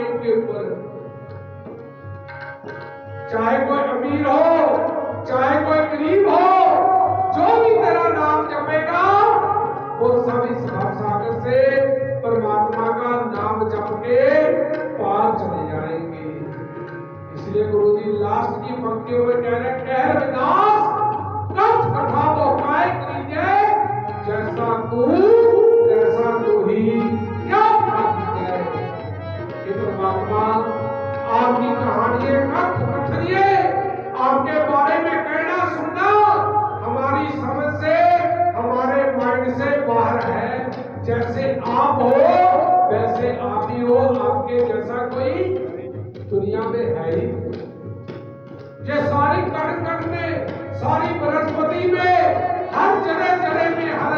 Mic के ऊपर। चाहे कोई अमीर हो, चाहे कोई गरीब हो, जो भी तेरा नाम जपेगा, वो सब इस सागर से परमात्मा का नाम जप के पार चले जाएँगे। इसलिए गुरु जी लास्ट की पंक्तियों में कह रहे कहर विनाश आप हो, वैसे आप ही हो, आपके जैसा कोई दुनिया में है ही ये सारी कण कण में, सारी वनस्पति में, हर जगह जगह में, हर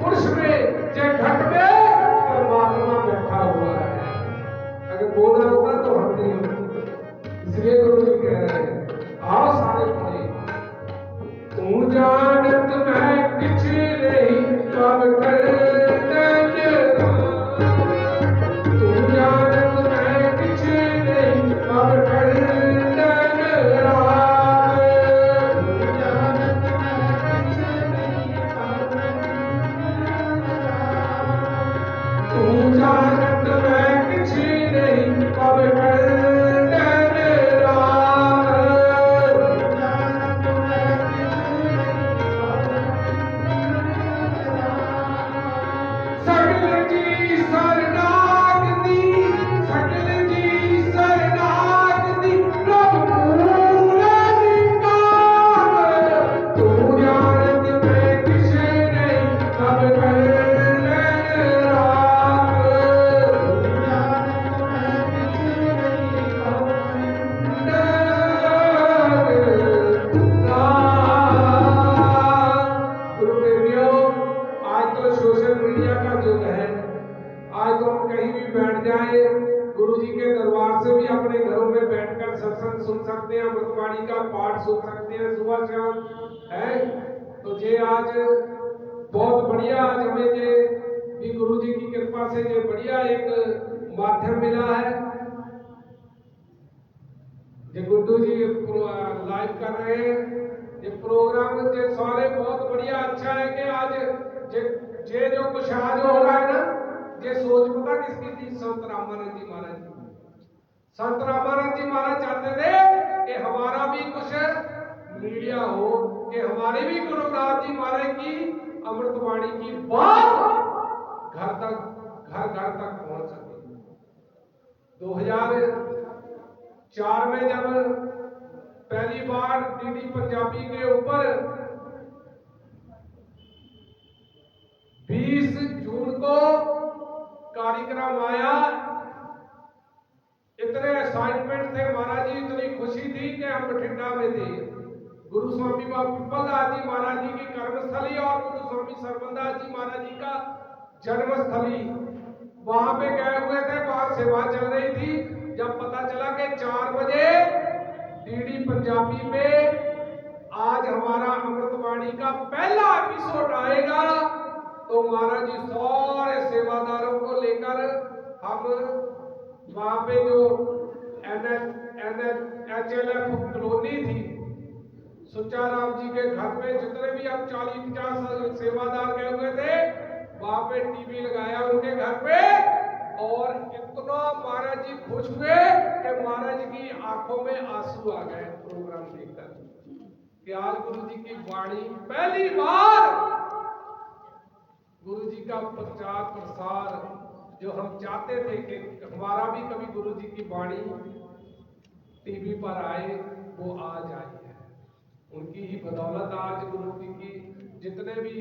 पुरुष में जे घट में परमात्मा बैठा हुआ है। अगर बोलना होता तो हम नहीं इसलिए गुरु जी कह रहे हैं, आओ सारे पढ़े। तू सुन सकते हैं अमृतवाणी का पाठ सुन सकते हैं, सुबह शाम, है? तो ये आज बहुत बढ़िया आज हमें ये भी गुरु जी की कृपा से ये बढ़िया एक माध्यम मिला है। ये गुड्डू जी लाइव कर रहे हैं। ये प्रोग्राम ये सारे बहुत बढ़िया अच्छा है कि आज जे जे जो कुछ आज हो रहा है ना ये सोच पता किसकी थी संत रामानंद जी महाराज संत रामानंद जी महाराज चाहते थे कि हमारा भी कुछ मीडिया हो, कि हमारे भी गुरुदास जी महाराज की अमृतवाणी की बात घर तक, घर घर तक पहुँच सके। 2004 में जब पहली बार डीडी पंजाबी के ऊपर 20 जून को कार्यक्रम आया असाइनमेंट थे महाराज जी, इतनी खुशी थी कि हम बठिंडा में थे। गुरु स्वामी पिपलदास जी महाराज जी की कर्मस्थली और गुरु स्वामी सरबंदास जी महाराज जी का जन्मस्थली। वहाँ पे गए हुए थे, वहाँ सेवा चल रही थी। जब पता चला कि चार बजे डीडी पंजाबी में आज हमारा अमृतवाणी का पहला एपिसोड आएगा तो महाराज जी सारे सेवादारों को लेकर हम वहाँ पे जो एच एल एफ़ कॉलोनी थी। सुच्चा राम जी के घर में जितने भी हम चालीस पचास सेवादार गए हुए थे, वहाँ पे टीवी लगाया उनके घर पे और इतना महाराज जी खुश हुए कि महाराज की आँखों में आँसू आ गए प्रोग्राम देखकर कि आज गुरु जी की वाणी पहली बार गुरु जी का प्रचार प्रसार जो हम चाहते थे कि हमारा भी कभी गुरु जी की वाणी टीवी पर आए, वो आज आई है उनकी ही बदौलत आज गुरु जी की, जितने भी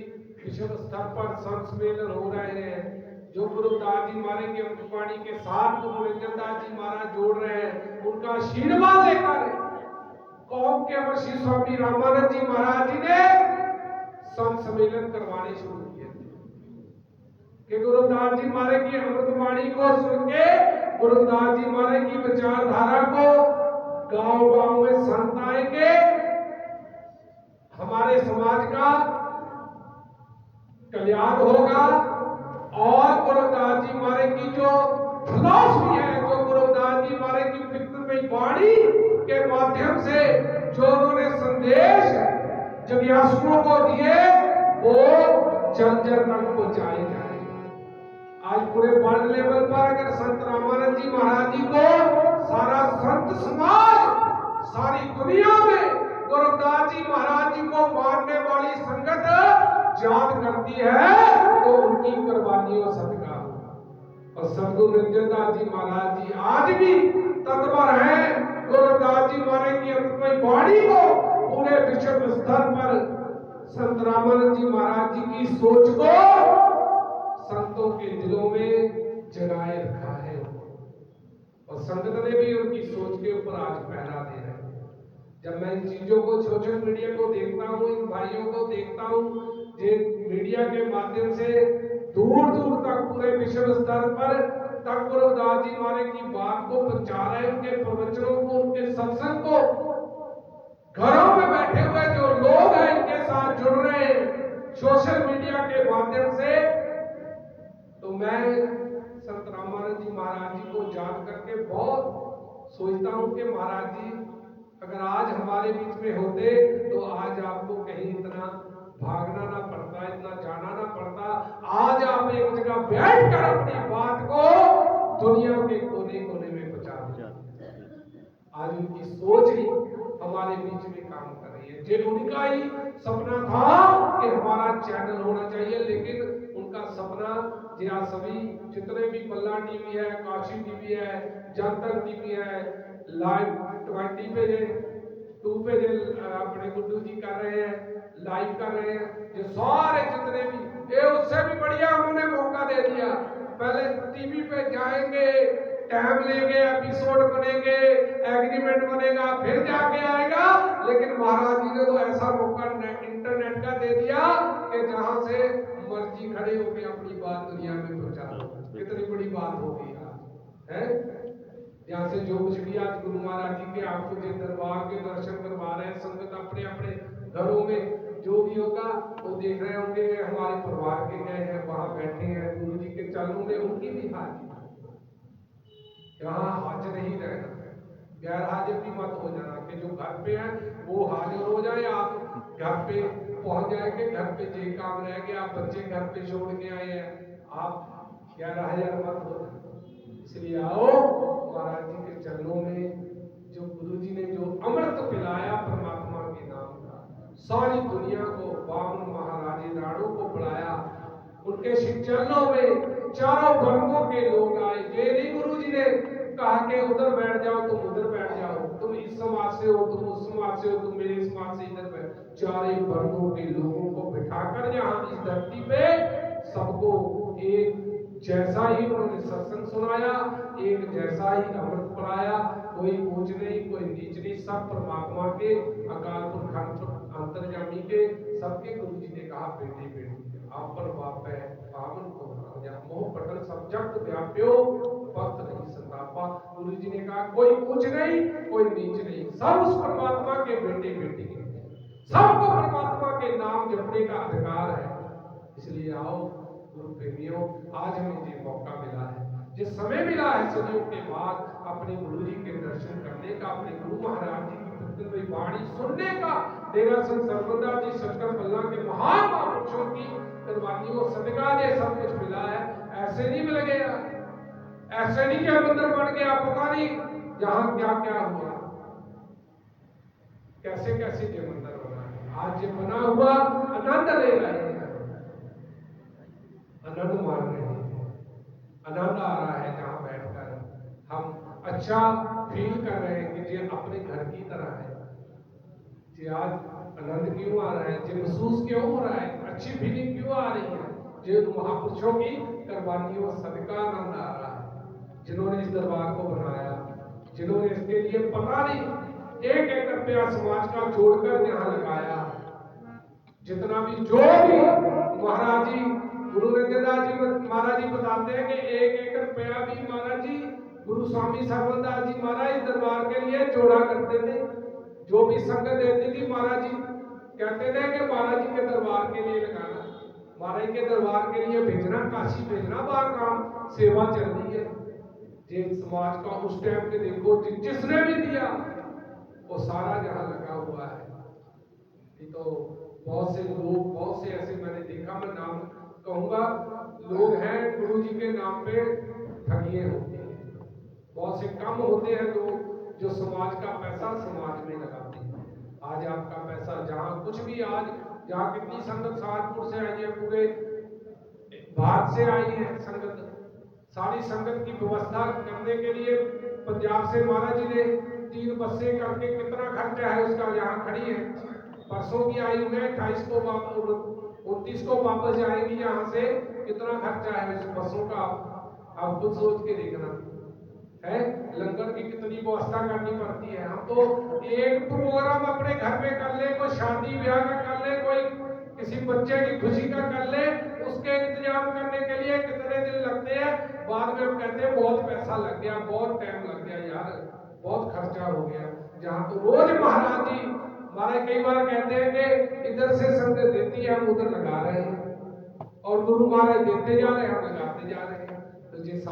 विश्व स्तर पर संत सम्मेलन हो रहे हैं, जो गुरुदास जी महाराज की अमृतवाणी के साथ गुरु नित्यानंद दास जी महाराज जोड़ रहे हैं, उनका आशीर्वाद लेकर कौम के श्री स्वामी रामानंद जी महाराज जी ने संत सम्मेलन करवाने शुरू किए कि गुरुदास जी महाराज की अमृतवाणी को सुन के गुरुदास जी महाराज की विचारधारा को गाँव गाँव में संत आएँगे हमारे समाज का कल्याण होगा और गुरुदास जी महाराज की जो फिलॉसफी है, जो गुरुदास जी महाराज की विक्रमय वाणी के माध्यम से जो उन्होंने संदेश जगयासुओं को दिए, वो जन जन तक पहुँचाए जाए आज पूरे वर्ल्ड लेवल पर अगर संत रामानंद जी महाराज जी को सारा संत समाज, सारी दुनिया में गुरुदास जी महाराज जी को मानने वाली संगत याद करती है तो उनकी कुर्बानियों सदका होगा। और सदगुरु रंजनदास जी महाराज जी आज भी तत्पर हैं। गुरुदास जी महाराज की अमृतमय वाणी को पूरे विश्व स्तर पर संत रामानंद जी महाराज जी की सोच को संतों के दिलों में जगाए रखा है और संगत ने भी उनकी सोच के ऊपर आज पहरा दे रहे हैं। जब मैं इन चीज़ों को सोशल मीडिया को देखता हूँ, इन भाइयों को देखता हूँ, ये मीडिया के माध्यम से दूर दूर तक पूरे विश्व स्तर पर तक गुरुदास जी महाराज की बात को पहुँचा रहे उनके प्रवचनों को, उनके सत्संग को घरों में बैठे हुए जो लोग हैं, इनके साथ जुड़ रहे हैं। सोशल मीडिया के माध्यम से तो मैं संत रामानंद जी महाराज जी को याद करके बहुत सोचता हूँ कि महाराज जी, अगर आज हमारे बीच में होते तो आज आपको कहीं इतना भागना ना पड़ता, इतना जाना ना पड़ता। आज आप एक जगह बैठ कर अपनी बात को दुनिया के कोने कोने में पहुँचा दिया आज उनकी सोच ही हमारे बीच में काम कर रही है। जे उनका ही सपना था कि हमारा चैनल होना चाहिए, लेकिन उनका सपना जिया सभी जितने भी बल्ला टीवी है, काशी टीवी है जनतक टीवी है, लाइव ट्वेंटी पे जे, टू पे जे अपने गुड्डू जी कर रहे हैं, लाइव कर रहे हैं ये सारे जितने भी, ये उससे भी बढ़िया उन्होंने मौका दे दिया। पहले टीवी पे जाएँगे टाइम लेंगे एपिसोड बनेंगे एग्रीमेंट बनेगा, फिर जाके आएगा। लेकिन महाराज जी ने तो ऐसा मौका इंटरनेट का दे दिया कि जहाँ से मर्ज़ी खड़े होकर अपनी बात दुनिया में पहुँचा दो कितनी बड़ी बात होगी आज, है? यहाँ से जो कुछ भी आज गुरु महाराज जी के आपको दरबार के दर्शन करवा रहे हैं, संगत अपने अपने घरों में, जो भी होगा, वो देख रहे होंगे, हमारे परिवार के गए हैं, वहाँ बैठे हैं, गुरु जी के चरणों में उनकी भी हाजिरी। यहाँ हाजिर नहीं रहना है। गैर हाजिर भी मत हो जाना कि जो घर पे है, वो हाजिर हो जाए आप। घर पे पहुँच जाएँगे, घर पे जे काम रह गया आप बच्चे घर पे छोड़ के आए हैं। आप गैर हाजिर मत हो इसलिए आओ, महाराज जी के चरणों में जो गुरु जी ने जो अमृत पिलाया परमात्मा के नाम का, सारी दुनिया को बावन महाराजे राणों को बुलाया। उनके चरणों में चारों वर्गों के लोग आए। ये नहीं गुरु जी ने कहा कि उधर बैठ जाओ, तुम उधर बैठ जाओ। तुम इस समाज से हो, तुम उस समाज से हो, तुम मेरे समाज से इधर बैठ। चारे वर्गों के लोगों को बिठाकर यहाँ इस धरती पे सबको एक जैसा ही उन्होंने सत्संग सुनाया, एक जैसा ही अमृत पढ़ाया। कोई ऊंच नहीं, कोई नीच नहीं, सब परमात्मा के अकाल पुरख अंतर्जामी के, सबके गुरु जी ने कहा, बेटी बेटी। पर बाप पावन को मोह पटल सब जगत व्याप्यो भक्त नहीं संतापा। गुरु जी ने कहा, कोई ऊंच नहीं, कोई नीच नहीं। सब उस परमात्मा के बेटे बेटी सबको परमात्मा के नाम जपने का अधिकार है। इसलिए आओ, गुरु प्रेमियों, आज हमें ये मौका मिला है। जिस समय मिला है सदियों के बाद अपने गुरु जी के दर्शन करने का, अपने गुरु महाराज जी की प्रतिदिन वाणी सुनने का डेरा संत सर्वदा जी शंकर बल्ला के महान महापुरुषों की कुर्बानियों सदका ये सब कुछ मिला है। ऐसे नहीं मिल गया ऐसे नहीं क्या मंदिर बन गया पता नहीं यहाँ क्या क्या हुआ। कैसे कैसे ये मंदिर बना है। आज ये बना हुआ, आनंद ले रहे हैं। आनंद मान रहे हैं। आनंद आ रहा है जहाँ बैठकर। हम अच्छा फील कर रहे हैं कि ये अपने घर की तरह है। जी आज आनंद क्यों आ रहा है? जी महसूस क्यों हो रहा है? अच्छी फीलिंग क्यों आ रही है? जो महापुरुषों की कुर्बानियों सदका आनंद आ रहा है। जिन्होंने इस दरबार को बनाया, जिन्होंने इसके लिए पता नहीं, एक एक रुपया समाज का जोड़कर यहाँ लगाया। जितना भी जो भी महाराज जी, गुरु रंजनदास जी महाराज जी बताते हैं कि एक एक रुपया भी महाराज जी, गुरु स्वामी सरवनदास जी महाराज दरबार के लिए जोड़ा करते थे। जो भी संगत देती थी महाराज जी कहते थे कि महाराज जी के दरबार के लिए लगाना। महाराज के दरबार के लिए भेजना, काशी भेजना बाहर काम, सेवा चल रही है। जे समाज का उस टाइम पे देखो जिसने भी दिया, वो सारा जहाँ लगा हुआ है। तो बहुत से लोग, बहुत से ऐसे मैंने देखा, मैं नाम कहूँगा, लोग हैं, गुरु जी के नाम पे ठगिए होते हैं। बहुत से कम होते हैं लोग जो समाज का पैसा समाज में लगाते हैं। आज आपका पैसा जहाँ कुछ भी आज, जहाँ कितनी संगत सहारनपुर से आई है, पूरे भारत से आई है संगत। सारी संगत की व्यवस्था करने के लिए पंजाब से महाराज जी ने तीन बसें करके कितना खर्चा है उसका यहाँ खड़ी है। परसों की आई है अट्ठाईस को उनतीस को वापस जाएगी यहाँ से। कितना खर्चा है उस बसों का? आप खुद सोच के देखना। है? लंगर की कितनी व्यवस्था करनी पड़ती है? हम तो एक प्रोग्राम अपने घर में कर ले, कोई शादी ब्याह का कर ले, कोई किसी बच्चे की खुशी का कर ले, उसके इंतज़ाम करने के लिए कितने दिन लगते हैं? बाद में हम कहते हैं, बहुत पैसा लग गया, बहुत टाइम लग गया, यार, बहुत खर्चा हो गया। जहाँ तो रोज महाराज जी हमारे कई बार कहते हैं कि इधर से संगत देती है, हम उधर लगा रहे हैं। और गुरु महाराज देते जा रहे हैं, हम लगाते जा रहे हैं। तो ये